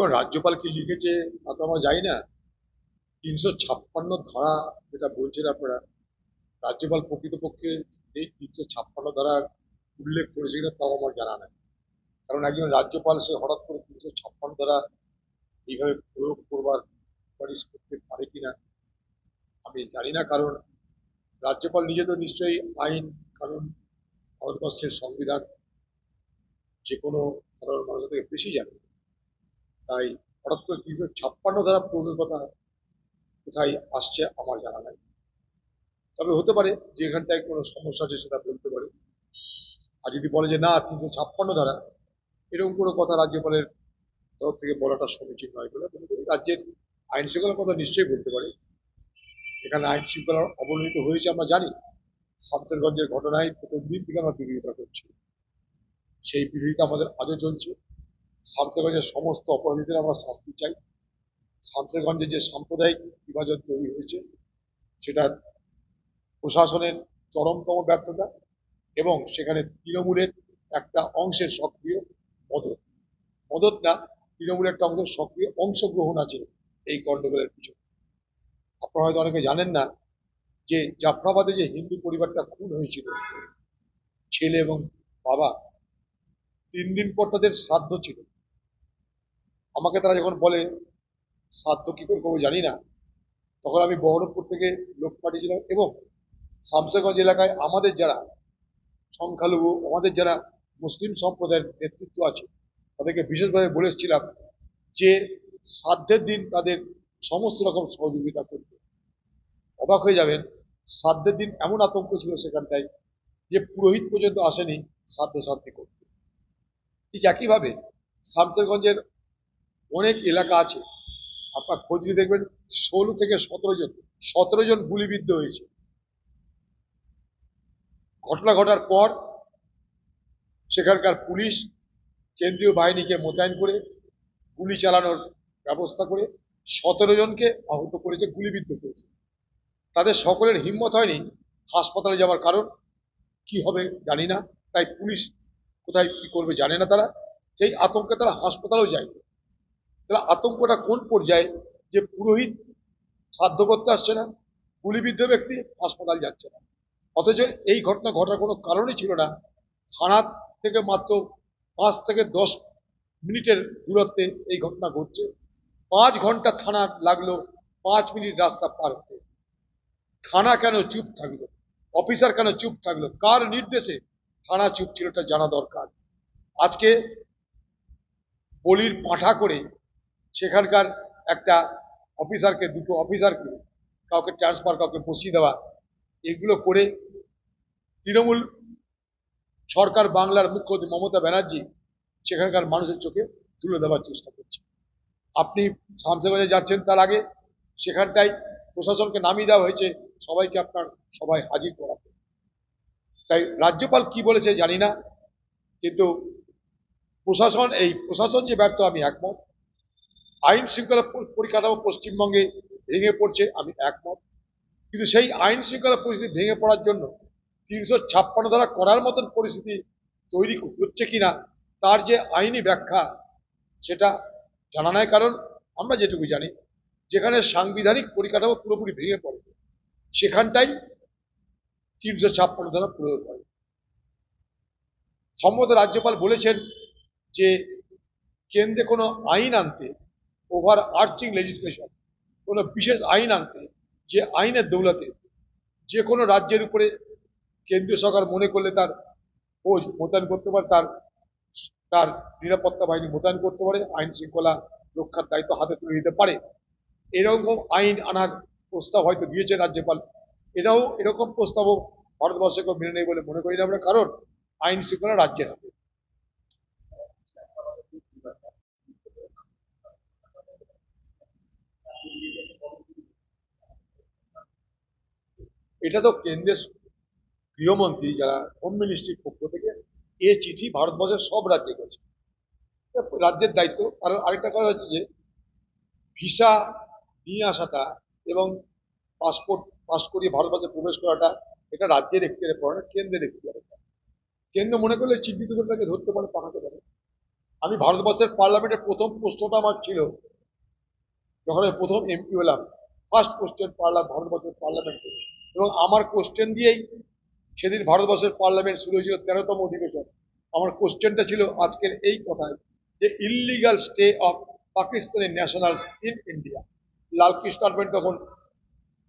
এবং রাজ্যপাল কি লিখেছে তা তো আমরা জানি না। তিনশো ছাপ্পান্ন ধারা যেটা বলছেন আপনারা, রাজ্যপাল প্রকৃতপক্ষে এই তিনশো ছাপ্পান্ন ধারার উল্লেখ করেছে কিনা তাও আমার জানা নাই। কারণ একজন রাজ্যপাল সে হঠাৎ করে তিনশো ছাপ্পান্ন ধারা এইভাবে প্রয়োগ করবার সুপারিশ করতে পারে কিনা, আমি জানি না। কারণ রাজ্যপাল নিজে তো নিশ্চয়ই আইন কারণ ভারতবর্ষের সংবিধান যে কোনো সাধারণ মানুষের থেকে বেশি জানে। তাই হঠাৎ করে তিনশো ছাপ্পান্ন ধারা প্রয়োগের কথা কোথায় আসছে আমার জানা নাই। তবে হতে পারে যে এখানটায় কোনো সমস্যা আছে সেটা বলতে পারে। আর যদি বলে যে না, তিনশো ছাপ্পান্ন ধারা, এরকম কোনো কথা রাজ্যপালের তরফ থেকে বলাটা সমীচীন নয় বলে মনে করি। রাজ্যের আইন শৃঙ্খলার কথা নিশ্চয়ই বলতে পারে। এখানে আইন শৃঙ্খলার অবনমিত হয়েছে আমরা জানি। শামসেরগঞ্জের ঘটনায় প্রথম দিন থেকে আমরা বিরোধিতা করছি। সেই বিরোধিতা আমাদের আজও চলছে। শামসেরগঞ্জের সমস্ত অপরাধীদের আমরা শাস্তি চাই। শামসেরগঞ্জে যে সাম্প্রদায়িক বিভাজন তৈরি হয়েছে, সেটা প্রশাসনের চরমতম ব্যর্থতা এবং সেখানে তৃণমূলের একটা অংশের সক্রিয় মদত। মদত না, তৃণমূলের একটা অংশের সক্রিয় অংশগ্রহণ আছে এই গন্ডগোলের পিছনে। আপনারা হয়তো অনেকে জানেন না যে জাফরাবাদে যে হিন্দু পরিবারটা খুন হয়েছিল, ছেলে এবং বাবা, তিন দিন পর তাদের শ্রাদ্ধ ছিল। আমাকে তারা যখন বলে সাধ্য কি করে করব জানি না। তখন আমি বহরমপুর থেকে লোক পাঠিয়েছিলাম এবং শামসেরগঞ্জ এলাকায় আমাদের যারা সংখ্যালঘু, আমাদের যারা মুসলিম সম্প্রদায়ের নেতৃত্ব আছে, তাদেরকে বিশেষভাবে বলেছিলাম যে, সাধ্যের দিন তাদের সমস্ত রকম সহযোগিতা করবে। অবাক হয়ে যাবেন, সাধ্যের দিন এমন আতঙ্ক ছিল সেখানটায় যে, পুরোহিত পর্যন্ত আসেনি শ্রাদ্ধ শান্তি করতে। ঠিক একইভাবে শামসেরগঞ্জের অনেক এলাকা আছে। আপনার খোঁজ নিয়ে দেখবেন ষোলো থেকে সতেরো জন সতেরো জন গুলিবিদ্ধ হয়েছে। ঘটনা ঘটার পর সেখানকার পুলিশ কেন্দ্রীয় বাহিনীকে মোতায়েন করে গুলি চালানোর ব্যবস্থা করে সতেরো জনকে আহত করেছে, গুলিবিদ্ধ করেছে। তাদের সকলের হিম্মত হয়নি হাসপাতালে যাওয়ার কারণ। কি হবে জানি না, তাই পুলিশ কোথায় কি করবে জানে না তারা। সেই আতঙ্কে তারা হাসপাতালেও যায় তাহলে আতঙ্কটা কোন পর্যায়ে? যে পুরোহিত সাধ্য করতে আসছে না, গুলিবিদ্ধ ব্যক্তি হাসপাতাল যাচ্ছে না। অথচ এই ঘটনা ঘটার কোনো কারণই ছিল না। থানা থেকে মাত্র পাঁচ থেকে দশ মিনিটের দূরত্বে এই ঘটনা ঘটছে। পাঁচ ঘণ্টা থানা লাগল, পাঁচ মিনিট রাস্তা পার হতে। থানা কেন চুপ থাকল? অফিসার কেন চুপ থাকল? কার নির্দেশে থানা চুপ ছিল এটা জানা দরকার। আজকে বলির পাঠা করে সেখানকার একটা অফিসারকে, দুটো অফিসারকে কাউকে ট্রান্সফার, কাউকে বসিয়ে দেওয়া, এগুলো করে তৃণমূল সরকার বাংলার মুখ্যমন্ত্রী মমতা ব্যানার্জি সেখানকার মানুষের চোখে তুলে দেওয়ার চেষ্টা করছে। আপনি শামসেগঞ্জে যাচ্ছেন তার আগে, সেখানটায় প্রশাসনকে নামিয়ে দেওয়া হয়েছে, সবাইকে আপনার সবাই হাজির করাতে তাই রাজ্যপাল কি বলেছে জানি না, কিন্তু প্রশাসন, এই প্রশাসন যে ব্যর্থ, আমি একমত। আইন শৃঙ্খলা পরিকাঠামো পশ্চিমবঙ্গে ভেঙে পড়ছে, আমি একমত। কিন্তু সেই আইন শৃঙ্খলা পরিস্থিতি ভেঙে পড়ার জন্য তিনশো ছাপ্পান্ন ধারা করার মতন পরিস্থিতি তৈরি হচ্ছে কিনা, তার যে আইনি ব্যাখ্যা, সেটা জানা নাই, কারণ আমরা যেটুকু জানি, যেখানে সাংবিধানিক পরিকাঠামো পুরোপুরি ভেঙে পড়ে, সেখানটাই তিনশো ছাপ্পান্ন ধারা প্রয়োগ হয় সম্ভবত রাজ্যপাল বলেছেন যে কেন্দ্রে কোনো আইন আনতে ওভার আর্চিং লেজিসলেশন কোনো বিশেষ আইন আনতে, যে আইনের দৌলতে যে কোনো রাজ্যের উপরে কেন্দ্রীয় সরকার মনে করলে তার ফৌজ মোতায়েন করতে পারে, তার তার নিরাপত্তা বাহিনী মোতায়েন করতে পারে, আইন শৃঙ্খলা রক্ষার দায়িত্ব হাতে তুলে নিতে পারে। এরকম আইন আনার প্রস্তাব হয়তো দিয়েছে রাজ্যপাল। এটাও এরকম প্রস্তাবও ভারতবর্ষে কেউ মেনে নেই বলে মনে করি না আমরা, কারণ আইন শৃঙ্খলা রাজ্যের হাতে। এটা তো কেন্দ্রের গৃহমন্ত্রী যারা হোম মিনিস্ট্রির পক্ষ থেকে এ চিঠি ভারতবর্ষের সব রাজ্যে গেছে। রাজ্যের দায়িত্ব। কারণ আরেকটা কথা হচ্ছে যে, ভিসা নিয়ে আসাটা এবং পাসপোর্ট পাস করিয়ে ভারতবর্ষে প্রবেশ করাটা, এটা রাজ্যের এখতিয়ারে পড়ে না, কেন্দ্রের এখতিয়ারে পড়ে। কেন্দ্র মনে করলে চিহ্নিত করে তাকে ধরতে পারে পাঠাতে পারে। আমি ভারতবর্ষের পার্লামেন্টের প্রথম প্রশ্নটা আমার ছিল, যখন আমি প্রথম এমপি হলাম ফার্স্ট কোশ্চেন পারলাম ভারতবর্ষের পার্লামেন্টে। এবং আমার কোশ্চেন দিয়েই সেদিন ভারতবর্ষের পার্লামেন্ট শুরু হয়েছিল তেরোতম অধিবেশন। আমার কোশ্চেনটা ছিল আজকের এই কথায় যে illegal stay of Pakistani national in India Lal Krishna Advani তখন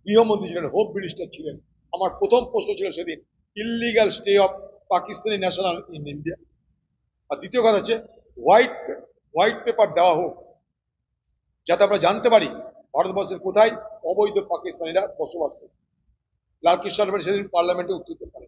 গৃহমন্ত্রী ছিলেন হোম মিনিস্টার ছিলেন। আমার প্রথম প্রশ্ন ছিল সেদিন illegal stay of Pakistani national in India আর দ্বিতীয় কথা হচ্ছে হোয়াইট হোয়াইট পেপার দেওয়া হোক, যাতে আমরা জানতে পারি ভারতবর্ষের কোথায় অবৈধ পাকিস্তানিরা বসবাস করে লালকৃষ্ণ আডবাণী সেদিন পার্লামেন্টে উত্তর দিতে পারে